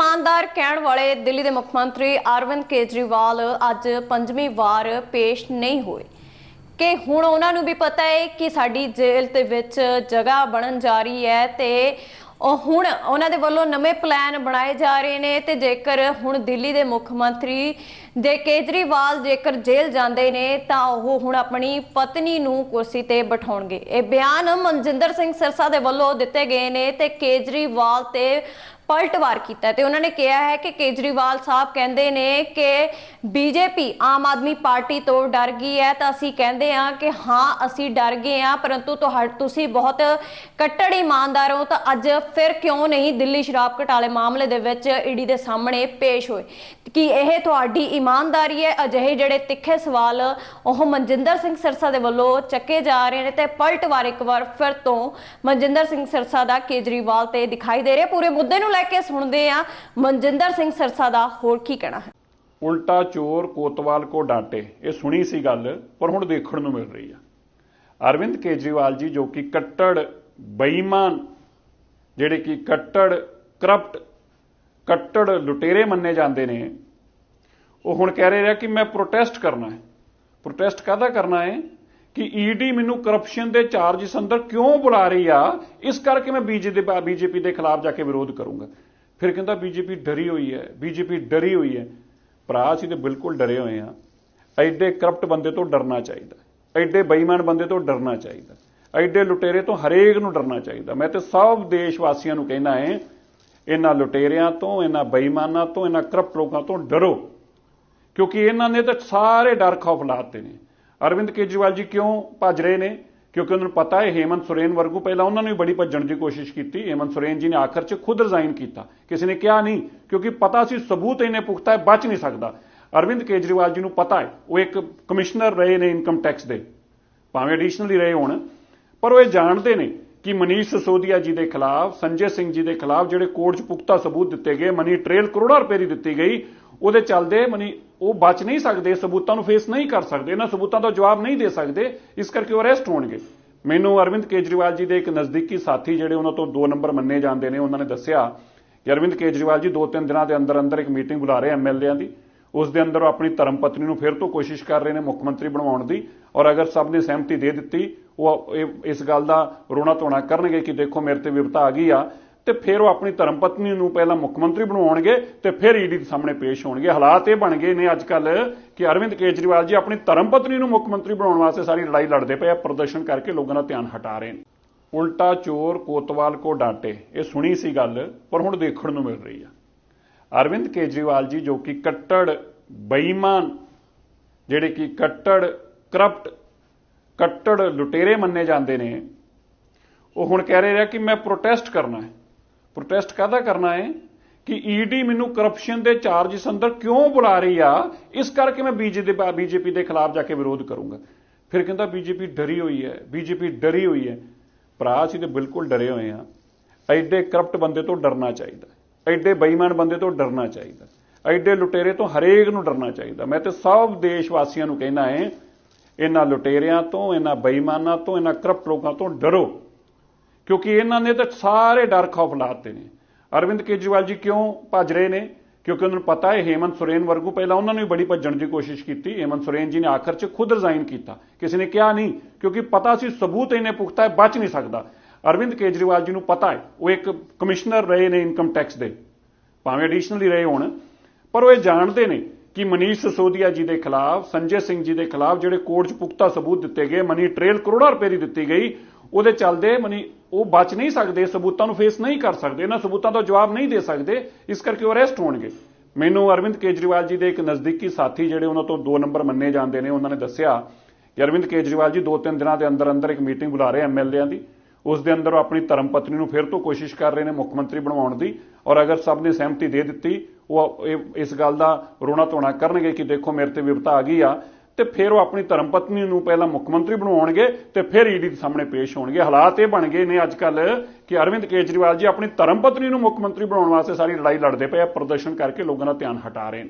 ਇਮਾਨਦਾਰ ਕਹਿਣ ਵਾਲੇ ਦਿੱਲੀ ਦੇ ਮੁੱਖ ਮੰਤਰੀ ਅਰਵਿੰਦ ਕੇਜਰੀਵਾਲ ਅੱਜ ਪੰਜਵੀਂ ਵਾਰ ਪੇਸ਼ ਨਹੀਂ ਹੋਏ। ਕਿ ਹੁਣ ਉਹਨਾਂ ਨੂੰ ਵੀ ਪਤਾ ਹੈ ਕਿ ਸਾਡੀ ਜੇਲ੍ਹ ਦੇ ਵਿੱਚ ਜਗ੍ਹਾ ਬਣਨ ਜਾ ਰਹੀ ਹੈ ਤੇ ਉਹ ਹੁਣ ਉਹਨਾਂ ਦੇ ਵੱਲੋਂ ਨਵੇਂ ਪਲਾਨ ਬਣਾਏ ਜਾ ਰਹੇ ਨੇ ਤੇ ਜੇਕਰ ਹੁਣ ਦਿੱਲੀ ਦੇ ਮੁੱਖ ਮੰਤਰੀ ਦੇ ਕੇਜਰੀਵਾਲ ਜੇਕਰ ਜੇਲ੍ਹ ਜਾਂਦੇ ਨੇ ਤਾਂ ਉਹ ਹੁਣ ਆਪਣੀ ਪਤਨੀ ਨੂੰ ਕੁਰਸੀ ਤੇ ਬਿਠਾਉਣਗੇ। ਇਹ ਬਿਆਨ ਮਨਜਿੰਦਰ ਸਿੰਘ ਸਿਰਸਾ ਦੇ ਵੱਲੋਂ ਦਿੱਤੇ ਗਏ ਨੇ ਤੇ ਕੇਜਰੀਵਾਲ ਤੇ ਪਲਟਵਾਰ ਕੀਤਾ ਤੇ ਉਹਨਾਂ ਨੇ ਕਿਹਾ ਹੈ ਕਿ ਕੇਜਰੀਵਾਲ ਸਾਹਿਬ ਕਹਿੰਦੇ ਨੇ ਕਿ ਬੀਜੇਪੀ ਆਮ ਆਦਮੀ ਪਾਰਟੀ ਤੋਂ ਡਰ ਗਈ ਹੈ ਤਾਂ ਅਸੀਂ ਕਹਿੰਦੇ ਹਾਂ ਕਿ ਹਾਂ, ਅਸੀਂ ਡਰ ਗਏ ਹਾਂ, ਪਰੰਤੂ ਤੁਹਾ- ਤੁਸੀਂ ਬਹੁਤ ਕੱਟੜ ਇਮਾਨਦਾਰ ਹੋ ਤਾਂ ਅੱਜ ਫਿਰ ਕਿਉਂ ਨਹੀਂ ਦਿੱਲੀ ਸ਼ਰਾਬ ਘਟਾਲੇ ਮਾਮਲੇ ਦੇ ਵਿੱਚ ਈਡੀ ਦੇ ਸਾਹਮਣੇ ਪੇਸ਼ ਹੋਏ? ਕਿ ਇਹ ਤੁਹਾਡੀ ਇਮਾਨਦਾਰੀ ਹੈ? ਅਜਿਹੇ ਜਿਹੜੇ ਤਿੱਖੇ ਸਵਾਲ ਉਹ ਮਨਜਿੰਦਰ ਸਿੰਘ ਸਿਰਸਾ ਦੇ ਵੱਲੋਂ ਚੱਕੇ ਜਾ ਰਹੇ ਨੇ ਤੇ ਪਲਟਵਾਰ ਇੱਕ ਵਾਰ ਫਿਰ ਤੋਂ ਮਨਜਿੰਦਰ ਸਿੰਘ ਸਿਰਸਾ ਦਾ ਕੇਜਰੀਵਾਲ ਤੇ ਦਿਖਾਈ ਦੇ ਰਿਹਾ। ਪੂਰੇ ਮੁੱਦੇ ਨੂੰ ਲੈ ਕੇ ਸੁਣਦੇ ਆ। ਮਨਜਿੰਦਰ ਸਿੰਘ ਸਿਰਸਾ ਦਾ ਹੋਰ ਕੀ ਕਹਿਣਾ ਹੈ? ਉਲਟਾ ਚੋਰ ਕੋਤਵਾਲ ਕੋ ਡਾਂਟੇ। ਇਹ ਸੁਣੀ ਸੀ ਗੱਲ, ਪਰ ਹੁਣ ਦੇਖਣ ਨੂੰ ਮਿਲ ਰਹੀ ਆ। ਅਰਵਿੰਦ ਕੇਜਰੀਵਾਲ ਜੀ ਜੋ ਕਿ ਕੱਟੜ, ਬੇਈਮਾਨ, ਜਿਹੜੇ ਕਿ ਕੱਟੜ, ਕਰਪਟ, ਕੱਟੜ ਲੁਟੇਰੇ ਮੰਨੇ ਜਾਂਦੇ ਨੇ, ਉਹ ਹੁਣ ਕਹਿ ਰਹੇ ਆ ਕਿ ਮੈਂ ਪ੍ਰੋਟੈਸਟ ਕਰਨਾ ਹੈ। ਪ੍ਰੋਟੈਸਟ ਕਾਹਦਾ ਕਰਨਾ ਹੈ? ਕਿ ਈਡੀ ਮੈਨੂੰ ਕਰਪਸ਼ਨ ਦੇ ਚਾਰਜਸ ਅੰਦਰ ਕਿਉਂ ਬੁਲਾ ਰਹੀ ਆ? ਇਸ ਕਰਕੇ ਮੈਂ ਬੀਜੇਪੀ ਦੇ ਬੀਜੇਪੀ ਦੇ ਖਿਲਾਫ ਜਾ ਕੇ ਵਿਰੋਧ ਕਰੂੰਗਾ। ਫਿਰ ਕਹਿੰਦਾ ਬੀਜੇਪੀ ਡਰੀ ਹੋਈ ਹੈ ਬੀਜੇਪੀ ਡਰੀ ਹੋਈ ਹੈ। ਭਰਾ, ਅਸੀਂ ਤੇ ਬਿਲਕੁਲ ਡਰੇ ਹੋਏ ਆ ਐਡੇ ਕਰਪਟ ਬੰਦੇ ਤੋਂ ਡਰਨਾ ਚਾਹੀਦਾ। ਐਡੇ ਬੇਈਮਾਨ ਬੰਦੇ ਤੋਂ ਡਰਨਾ ਚਾਹੀਦਾ। ਐਡੇ ਲੁਟੇਰੇ ਤੋਂ ਹਰੇਕ ਨੂੰ ਡਰਨਾ ਚਾਹੀਦਾ। ਮੈਂ ਤੇ ਸਭ ਦੇਸ਼ ਵਾਸੀਆਂ ਨੂੰ ਕਹਿਣਾ ਹੈ, ਇਹਨਾਂ ਲੁਟੇਰਿਆਂ ਤੋਂ, ਇਹਨਾਂ ਬੇਈਮਾਨਾਂ ਤੋਂ, ਇਹਨਾਂ ਕਰਪਟ ਲੋਕਾਂ ਤੋਂ ਡਰੋ। ਕਿਉਂਕਿ ਇਹਨਾਂ ਨੇ ਤਾਂ ਸਾਰੇ ਡਰ ਖੌਫ ਲਾਤੇ ਨੇ। ਅਰਵਿੰਦ ਕੇਜਰੀਵਾਲ ਜੀ ਕਿਉਂ ਭੱਜ ਰਹੇ ਨੇ? ਕਿਉਂਕਿ ਉਹਨਾਂ ਨੂੰ ਪਤਾ ਹੈ, ਹੇਮੰਤ ਸੋਰੇਨ ਵਰਗੂ ਪਹਿਲਾਂ ਉਹਨਾਂ ਨੂੰ ਵੀ ਬੜੀ ਭੱਜਣ ਦੀ ਕੋਸ਼ਿਸ਼ ਕੀਤੀ। ਹੇਮੰਤ ਸੋਰੇਨ ਜੀ ਨੇ ਆਖਰ 'ਚ ਖੁਦ ਰਿਜ਼ਾਈਨ ਕੀਤਾ। ਕਿਸੇ ਨੇ ਕਿਹਾ ਨਹੀਂ, ਕਿਉਂਕਿ ਪਤਾ ਸੀ ਸਬੂਤ ਇਹਨੇ ਪੁਖਤਾ ਹੈ, ਬਚ ਨਹੀਂ ਸਕਦਾ। ਅਰਵਿੰਦ ਕੇਜਰੀਵਾਲ ਜੀ ਨੂੰ ਪਤਾ ਹੈ, ਉਹ ਇੱਕ ਕਮਿਸ਼ਨਰ ਰਹੇ ਨੇ ਇਨਕਮ ਟੈਕਸ ਦੇ। ਭਾਵੇਂ ਐਡੀਸ਼ਨਲੀ ਰਹੇ ਹੋਣ, ਪਰ ਉਹ ਇਹ ਜਾਣਦੇ ਨੇ ਕਿ ਮਨੀਸ਼ ਸਸੋਦੀਆ ਜੀ ਦੇ ਖਿਲਾਫ, ਸੰਜੇ ਸਿੰਘ ਜੀ ਦੇ ਖਿਲਾਫ ਜਿਹੜੇ ਕੋਰਟ 'ਚ ਪੁਖਤਾ ਸਬੂਤ ਦਿੱਤੇ ਗਏ, ਮਨੀ ਟ੍ਰੇਲ ਕਰੋੜਾਂ ਰੁਪਏ ਦੀ ਦਿੱਤੀ ਗਈ, ਉਹਦੇ ਚੱਲਦੇ ਮਨੀ ਉਹ ਬਚ ਨਹੀਂ ਸਕਦੇ, ਸਬੂਤਾਂ ਨੂੰ ਫੇਸ ਨਹੀਂ ਕਰ ਸਕਦੇ, ਇਹਨਾਂ ਸਬੂਤਾਂ ਦਾ ਜਵਾਬ ਨਹੀਂ ਦੇ ਸਕਦੇ, ਇਸ ਕਰਕੇ ਉਹ ਅਰੈਸਟ ਹੋਣਗੇ। ਮੈਨੂੰ ਅਰਵਿੰਦ ਕੇਜਰੀਵਾਲ ਜੀ ਦੇ ਇੱਕ ਨਜ਼ਦੀਕੀ ਸਾਥੀ ਜਿਹੜੇ ਉਹਨਾਂ ਤੋਂ 2 ਨੰਬਰ ਮੰਨੇ ਜਾਂਦੇ ਨੇ, ਉਹਨਾਂ ਨੇ ਦੱਸਿਆ ਕਿ ਅਰਵਿੰਦ ਕੇਜਰੀਵਾਲ ਜੀ ਦੋ ਤਿੰਨ ਦਿਨਾਂ ਦੇ ਅੰਦਰ ਅੰਦਰ ਇੱਕ ਮੀਟਿੰਗ ਬੁਲਾ ਰਹੇ ਐਮਐਲਏਆਂ ਦੀ। ਉਸ ਦੇ ਅੰਦਰ ਉਹ ਆਪਣੀ ਧਰਮ ਪਤਨੀ ਨੂੰ ਫਿਰ ਤੋਂ ਕੋਸ਼ਿਸ਼ ਕਰ ਰਹੇ ਨੇ ਮੁੱਖ ਮੰਤਰੀ ਬਣਾਉਣ ਦੀ ਔਰ ਅਗਰ ਸਭ ਨੇ ਸਹਿਮਤੀ ਦੇ ਦਿੱਤੀ, ਉਹ ਇਹ- ਇਸ ਗੱਲ ਦਾ ਰੋਣਾ ਧੋਣਾ ਕਰਨਗੇ ਕਿ ਦੇਖੋ ਮੇਰੇ ਤੇ ਵਿਪਤਾ ਆ ਗਈ ਆ ਤੇ ਫਿਰ ਉਹ ਆਪਣੀ ਧਰਮ ਪਤਨੀ ਨੂੰ ਪਹਿਲਾਂ ਮੁੱਖ ਮੰਤਰੀ ਬਣਾਉਣਗੇ ਤੇ ਫਿਰ ਈਡੀ ਦੇ ਸਾਹਮਣੇ ਪੇਸ਼ ਹੋਣਗੇ। ਹਾਲਾਤ ਇਹ ਬਣ ਗਏ ਨੇ ਅੱਜ ਕੱਲ ਕਿ ਅਰਵਿੰਦ ਕੇਜਰੀਵਾਲ ਜੀ ਆਪਣੀ ਧਰਮ ਪਤਨੀ ਨੂੰ ਮੁੱਖ ਮੰਤਰੀ ਬਣਾਉਣ ਵਾਸਤੇ ਸਾਰੀ ਲੜਾਈ ਲੜਦੇ ਪਏ ਆ, ਪ੍ਰਦਰਸ਼ਨ ਕਰਕੇ ਲੋਕਾਂ ਦਾ ਧਿਆਨ ਹਟਾ ਰਹੇ ਨੇ। ਉਲਟਾ ਚੋਰ, ਕੋਤਵਾਲ ਕੋ ਡਾਂਟੇ ਇਹ ਸੁਣੀ ਸੀ ਗੱਲ, ਪਰ ਹੁਣ ਦੇਖਣ ਨੂੰ ਮਿਲ ਰਹੀ ਆ। ਅਰਵਿੰਦ ਕੇਜਰੀਵਾਲ ਜੀ ਜੋ ਕਿ ਕੱਟੜ, ਬੇਈਮਾਨ, ਜਿਹੜੇ ਕਿ ਕੱਟੜ, ਕਰਪਟ, ਕੱਟੜ ਲੁਟੇਰੇ ਮੰਨੇ ਜਾਂਦੇ ਨੇ, ਉਹ ਹੁਣ ਕਹਿ ਰਹੇ ਆ ਕਿ ਮੈਂ ਪ੍ਰੋਟੈਸਟ ਕਰਨਾ ਹੈ। ਪ੍ਰੋਟੈਸਟ ਕਾਹਦਾ ਕਰਨਾ ਹੈ? ਕਿ ਈਡੀ ਮੈਨੂੰ ਕਰਪਸ਼ਨ ਦੇ ਚਾਰਜਸ ਅੰਦਰ ਕਿਉਂ ਬੁਲਾ ਰਹੀ ਆ? ਇਸ ਕਰਕੇ ਮੈਂ ਬੀਜੇਪੀ ਦੇ ਬੀਜੇਪੀ ਦੇ ਖਿਲਾਫ ਜਾ ਕੇ ਵਿਰੋਧ ਕਰੂੰਗਾ। ਫਿਰ ਕਹਿੰਦਾ ਬੀਜੇਪੀ ਡਰੀ ਹੋਈ ਹੈ ਬੀਜੇਪੀ ਡਰੀ ਹੋਈ ਹੈ। ਭਰਾ, ਅਸੀਂ ਤੇ ਬਿਲਕੁਲ ਡਰੇ ਹੋਏ ਆ ਐਡੇ ਕਰਪਟ ਬੰਦੇ ਤੋਂ ਡਰਨਾ ਚਾਹੀਦਾ ਐਡੇ ਬੇਈਮਾਨ ਬੰਦੇ ਤੋਂ ਡਰਨਾ ਚਾਹੀਦਾ ਐਡੇ ਲੁਟੇਰੇ ਤੋਂ ਹਰੇਕ ਨੂੰ ਡਰਨਾ ਚਾਹੀਦਾ ਮੈਂ ਤੇ ਸਭ ਦੇਸ਼ ਵਾਸੀਆਂ ਨੂੰ ਕਹਿਣਾ ਹੈ, ਇਹਨਾਂ ਲੁਟੇਰਿਆਂ ਤੋਂ, ਇਹਨਾਂ ਬੇਈਮਾਨਾਂ ਤੋਂ, ਇਹਨਾਂ ਕਰਪਟ ਲੋਕਾਂ ਤੋਂ ਡਰੋ। ਕਿਉਂਕਿ ਇਹਨਾਂ ਨੇ ਤਾਂ ਸਾਰੇ ਡਰ ਖੌਫ ਲਾਤੇ ਨੇ। ਅਰਵਿੰਦ ਕੇਜਰੀਵਾਲ ਜੀ ਕਿਉਂ ਭੱਜ ਰਹੇ ਨੇ? ਕਿਉਂਕਿ ਉਹਨਾਂ ਨੂੰ ਪਤਾ ਹੈ, ਹੇਮੰਤ ਸੋਰੇਨ ਵਰਗੂ ਪਹਿਲਾਂ ਉਹਨਾਂ ਨੂੰ ਵੀ ਬੜੀ ਭੱਜਣ ਦੀ ਕੋਸ਼ਿਸ਼ ਕੀਤੀ। ਹੇਮੰਤ ਸੋਰੇਨ ਜੀ ਨੇ ਆਖਰ 'ਚ ਖੁਦ ਰਿਜ਼ਾਈਨ ਕੀਤਾ। ਕਿਸੇ ਨੇ ਕਿਹਾ ਨਹੀਂ, ਕਿਉਂਕਿ ਪਤਾ ਸੀ ਸਬੂਤ ਇਹਨੇ ਪੁਖਤਾ ਹੈ, ਬਚ ਨਹੀਂ ਸਕਦਾ। ਅਰਵਿੰਦ ਕੇਜਰੀਵਾਲ ਜੀ ਨੂੰ ਪਤਾ ਹੈ, ਉਹ ਇੱਕ ਕਮਿਸ਼ਨਰ ਰਹੇ ਨੇ ਇਨਕਮ ਟੈਕਸ ਦੇ। ਭਾਵੇਂ ਐਡੀਸ਼ਨਲੀ ਰਹੇ ਹੋਣ, ਪਰ ਉਹ ਇਹ ਜਾਣਦੇ ਨੇ ਕਿ ਮਨੀਸ਼ ਸਸੋਦੀਆ ਜੀ ਦੇ ਖਿਲਾਫ, ਸੰਜੇ ਸਿੰਘ ਜੀ ਦੇ ਖਿਲਾਫ ਜਿਹੜੇ ਕੋਰਟ 'ਚ ਪੁਖਤਾ ਸਬੂਤ ਦਿੱਤੇ ਗਏ, ਮਨੀ ਟ੍ਰੇਲ ਕਰੋੜਾਂ ਰੁਪਏ ਦੀ ਦਿੱਤੀ ਗਈ, ਉਹਦੇ ਚੱਲਦੇ ਮਨੀ ਉਹ ਬਚ ਨਹੀਂ ਸਕਦੇ, ਸਬੂਤਾਂ ਨੂੰ ਫੇਸ ਨਹੀਂ ਕਰ ਸਕਦੇ, ਇਹਨਾਂ ਸਬੂਤਾਂ ਦਾ ਜਵਾਬ ਨਹੀਂ ਦੇ ਸਕਦੇ, ਇਸ ਕਰਕੇ ਉਹ ਅਰੈਸਟ ਹੋਣਗੇ। ਮੈਨੂੰ ਅਰਵਿੰਦ ਕੇਜਰੀਵਾਲ ਜੀ ਦੇ ਇੱਕ ਨਜ਼ਦੀਕੀ ਸਾਥੀ ਜਿਹੜੇ ਉਹਨਾਂ ਤੋਂ 2 ਨੰਬਰ ਮੰਨੇ ਜਾਂਦੇ ਨੇ, ਉਹਨਾਂ ਨੇ ਦੱਸਿਆ ਕਿ ਅਰਵਿੰਦ ਕੇਜਰੀਵਾਲ ਜੀ ਦੋ ਤਿੰਨ ਦਿਨਾਂ ਦੇ ਅੰਦਰ ਅੰਦਰ ਇੱਕ ਮੀਟਿੰਗ ਬੁਲਾ ਰਹੇ ਐਮਐਲਏਆਂ ਦੀ, ਉਸ ਦੇ ਅੰਦਰ ਉਹ ਆਪਣੀ ਧਰਮ ਪਤਨੀ ਨੂੰ ਫਿਰ ਤੋਂ ਕੋਸ਼ਿਸ਼ ਕਰ ਰਹੇ ਨੇ ਮੁੱਖ ਮੰਤਰੀ ਬਣਾਉਣ ਦੀ, ਔਰ ਅਗਰ ਸਭ ਨੇ ਸਹਿਮਤੀ ਦੇ ਦਿੱਤੀ ਉਹ ਇਹ- ਇਸ ਗੱਲ ਦਾ ਰੋਣਾ ਧੋਣਾ ਕਰਨਗੇ ਕਿ ਦੇਖੋ ਮੇਰੇ ਤੇ ਵਿਪਤਾ ਆ ਗਈ ਆ, ਤੇ ਫਿਰ ਉਹ ਆਪਣੀ ਧਰਮ ਪਤਨੀ ਨੂੰ ਪਹਿਲਾਂ ਮੁੱਖ ਮੰਤਰੀ ਬਣਾਉਣਗੇ ਤੇ ਫਿਰ ਈਡੀ ਦੇ ਸਾਹਮਣੇ ਪੇਸ਼ ਹੋਣਗੇ। ਹਾਲਾਤ ਇਹ ਬਣ ਗਏ ਨੇ ਅੱਜ ਕੱਲ ਕਿ ਅਰਵਿੰਦ ਕੇਜਰੀਵਾਲ ਜੀ ਆਪਣੀ ਧਰਮ ਪਤਨੀ ਨੂੰ ਮੁੱਖ ਮੰਤਰੀ ਬਣਾਉਣ ਵਾਸਤੇ ਸਾਰੀ ਲੜਾਈ ਲੜਦੇ ਪਏ ਆ, ਪ੍ਰਦਰਸ਼ਨ ਕਰਕੇ ਲੋਕਾਂ ਦਾ ਧਿਆਨ ਹਟਾ ਰਹੇ ਨੇ।